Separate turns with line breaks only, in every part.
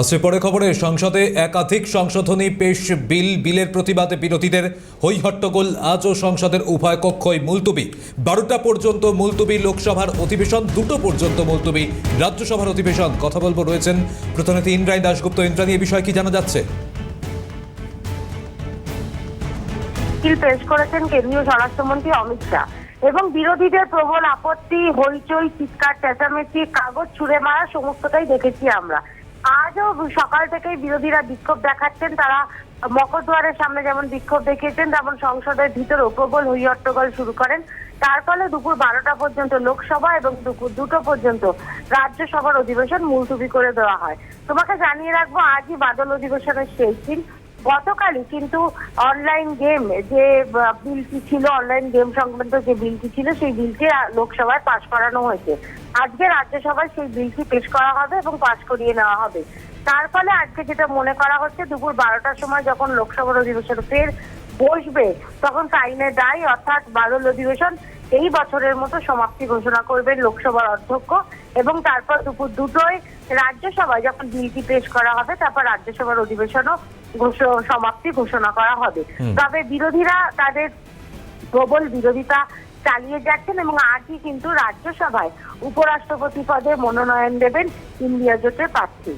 আসছে পরে খবরে, সংসদে একাধিক সংশোধনী পেশ বিল, বিলের প্রতিবাদে বিরোধীদের হই হট্টগোল আজও সংসদের উভয় কক্ষই মুলতুবি। বারোটা পর্যন্ত মুলতুবি লোকসভার অধিবেশন, দুটো পর্যন্ত মুলতুবি রাজ্যসভার অধিবেশন। কথা বলব রয়েছেন প্রতিনিধি ইন্দ্রাণী দাশগুপ্ত। ইন্দ্রাণী, এ বিষয়ে কি জানা যাচ্ছে?
পেশ করেছেন কেন্দ্রীয় স্বরাষ্ট্রমন্ত্রী অমিত শাহ। এবং বিরোধীদের প্রবল আপত্তি, হইচই, চিৎকার, চেঁচামেচি, কাগজ ছুঁড়ে মারা, সমস্তটাই দেখেছি আমরা। আজও সকাল থেকেই বিরোধীরা বিক্ষোভ দেখাচ্ছেন, তারা মকরদুয়ারের সামনে যেমন বিক্ষোভ দেখিয়েছেন, তেমন সংসদের ভিতরে প্রবল হইহট্টগোল শুরু করেন। তার ফলে দুপুর বারোটা পর্যন্ত লোকসভা এবং দুপুর দুটো পর্যন্ত রাজ্যসভার অধিবেশন মুলতুবি করে দেওয়া হয়। তোমাকে জানিয়ে রাখব, আজই বাদল অধিবেশনের শেষ দিন। গতকালই কিন্তু অনলাইন গেম যে বিলটি ছিল অনলাইন গেম সংক্রান্ত যে বিলটি ছিল, সেই বিলটি লোকসভায় পাশ করানো হয়েছে। আজকে রাজ্যসভায় সেই বিলটি পেশ করা হবে এবং পাশ করিয়ে নেওয়া হবে? তার ফলে আজকে যেটা মনে করা হচ্ছে, দুপুর বারোটার সময় যখন লোকসভার অধিবেশন ফের বসবে, তখন আইনের দায় অর্থাৎ বাদল অধিবেশন এই বছরের মতো সমাপ্তি ঘোষণা করবেন লোকসভার অধ্যক্ষ। এবং তারপর দুপুর দুটোয় রাজ্যসভায় যখন বিলটি পেশ করা হবে তারপর রাজ্যসভার অধিবেশনও সমাপ্তি ঘোষণা করা হবে। তবে বিরোধীরা তাদের প্রবল বিরোধিতা চালিয়ে যাচ্ছেন এবং আজই কিন্তু রাজ্যসভায় উপরাষ্ট্রপতি পদে মনোনয়ন দেবেন ইন্ডিয়া জোটের প্রার্থী।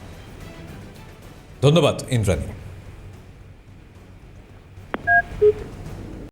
ধন্যবাদ ইন্দ্রাণী।